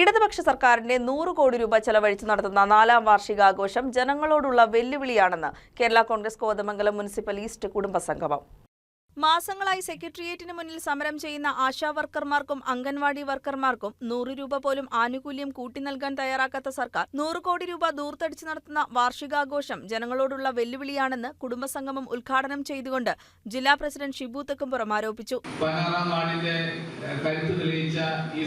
ഇടതുപക്ഷ സർക്കാരിന്റെ നൂറ് കോടി രൂപ ചെലവഴിച്ച് നടത്തുന്ന നാലാം വാർഷികാഘോഷം ജനങ്ങളോടുള്ള വെല്ലുവിളിയാണെന്ന് Kerala Congress Kothamangalam municipal east കുടുംബസംഗമം. മാസങ്ങളായി സെക്രട്ടേറിയറ്റിന് മുന്നിൽ സമരം ചെയ്യുന്ന ആശാ വർക്കർമാർക്കും അംഗൻവാടി വർക്കർമാർക്കും നൂറ് രൂപ പോലും ആനുകൂല്യം കൂട്ടി നൽകാൻ തയ്യാറാക്കാത്ത സർക്കാർ നൂറ് കോടി രൂപ ദൂർത്തടിച്ച് നടത്തുന്ന വാർഷികാഘോഷം ജനങ്ങളോടുള്ള വെല്ലുവിളിയാണെന്ന് കുടുംബസംഗമം ഉദ്ഘാടനം ചെയ്തുകൊണ്ട് ജില്ലാ പ്രസിഡന്റ് ഷിബു തെക്കുംപുറം ആരോപിച്ചു. ഈ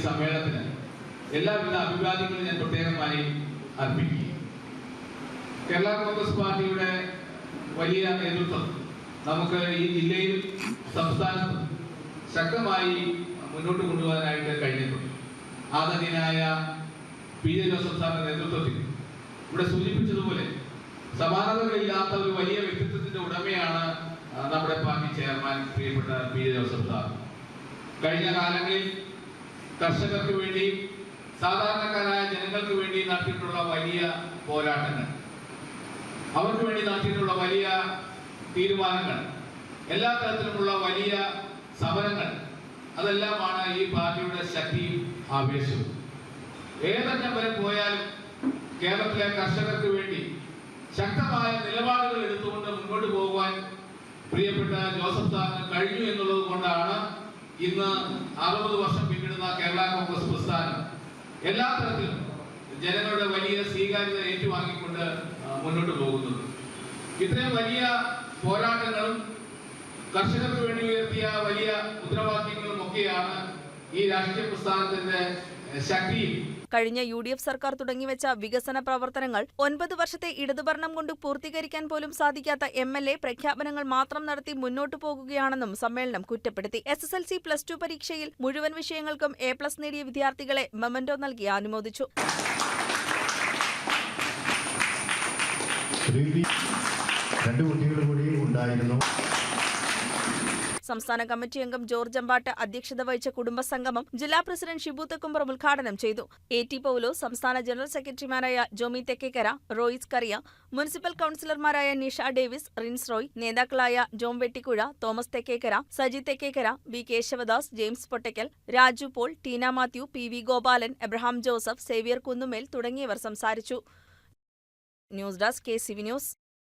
എല്ലാവിധ അഭിവാദ്യങ്ങളും ഞാൻ പ്രത്യേകമായി അർപ്പിക്കുകയും കേരള കോൺഗ്രസ് പാർട്ടിയുടെ വലിയ നേതൃത്വം നമുക്ക് ഈ ജില്ലയിൽ സംസ്ഥാനത്തും ശക്തമായി മുന്നോട്ട് കൊണ്ടുപോകാനായിട്ട് കഴിഞ്ഞിട്ടുണ്ട്. ആദരണീയനായ പി ജെ ജോസഫ് സാറിന്റെ നേതൃത്വത്തിൽ. ഇവിടെ സൂചിപ്പിച്ചതുപോലെ സമാനതകളില്ലാത്ത ഒരു വലിയ വ്യക്തിത്വത്തിന്റെ ഉടമയാണ് നമ്മുടെ പാർട്ടി ചെയർമാൻ പ്രിയപ്പെട്ട പി ജെ ജോസഫ് സാർ. കഴിഞ്ഞ കാലങ്ങളിൽ കർഷകർക്ക് വേണ്ടി സാധാരണക്കാരായ ജനങ്ങൾക്ക് വേണ്ടി നടത്തിയിട്ടുള്ള വലിയ പോരാട്ടങ്ങൾ. അവർക്ക് വേണ്ടി നടത്തിയിട്ടുള്ള വലിയ തീരുമാനങ്ങൾ. എല്ലാ തരത്തിലുമുള്ള വലിയ സമരങ്ങൾ. അതെല്ലാമാണ് ഈ പാർട്ടിയുടെ ശക്തിയും ആവേശവും. ഏതറ്റം വരെ പോയാലും കേരളത്തിലെ കർഷകർക്ക് വേണ്ടി ശക്തമായ നിലപാടുകൾ എടുത്തുകൊണ്ട് മുന്നോട്ട് പോകുവാൻ പ്രിയപ്പെട്ട ജോസഫ് സാറിന് കഴിഞ്ഞു എന്നുള്ളത് കൊണ്ടാണ് ഇന്ന് അറുപത് വർഷം പിന്നിടുന്ന കേരള കോൺഗ്രസ് എല്ലാ തരത്തിലും ജനങ്ങളുടെ വലിയ സ്വീകാര്യത ഏറ്റുവാങ്ങിക്കൊണ്ട് മുന്നോട്ട് പോകുന്നത് ഇത്രയും വലിയ പോരാട്ടങ്ങളും കർഷകർക്ക് വേണ്ടി ഉയർത്തിയ വലിയ ഉത്തരവാദിത്തങ്ങളും ഒക്കെയാണ് ഈ രാഷ്ട്രീയ പ്രസ്ഥാനത്തിന്റെ ശക്തിയും കഴിഞ്ഞ യു ഡി എഫ് സർക്കാർ തുടങ്ങിവെച്ച വികസന പ്രവർത്തനങ്ങൾ ഒൻപത് വർഷത്തെ ഇടതുഭരണം കൊണ്ട് പൂർത്തീകരിക്കാൻ പോലും സാധിക്കാത്ത എം എൽ എ പ്രഖ്യാപനങ്ങൾ മാത്രം നടത്തി മുന്നോട്ടു പോകുകയാണെന്നും സമ്മേളനം കുറ്റപ്പെടുത്തി. S S L C plus two പരീക്ഷയിൽ മുഴുവൻ വിഷയങ്ങൾക്കും എ പ്ലസ് നേടിയ വിദ്യാർത്ഥികളെ മെമന്റോ നൽകി അനുമോദിച്ചു. രണ്ട് കുട്ടികൾ കൂടി ഉണ്ടായിരുന്നു. സംസ്ഥാന കമ്മിറ്റി അംഗം ജോർജ് അമ്പാട്ട് അധ്യക്ഷത വഹിച്ച കുടുംബസംഗമം ജില്ലാ പ്രസിഡന്റ് ഷിബു തെക്കുംപുറം ഉദ്ഘാടനം ചെയ്തു. എ ടി പൌലോ സംസ്ഥാന ജനറൽ സെക്രട്ടറിമാരായ ജോമി തെക്കേക്കര റോയിസ് കറിയ മുനിസിപ്പൽ കൌൺസിലർമാരായ നിഷ ഡേവിസ് റിൻസ് റോയ് നേതാക്കളായ Jom Vettikuzha Thomas Thekkekkara Saji Thekkekkara V Kesavadas James Pottakkal Raju Paul Teena Mathew P V Gopalan Abraham Joseph Xavier Kunnumel തുടങ്ങിയവർ സംസാരിച്ചു. News desk K C V news.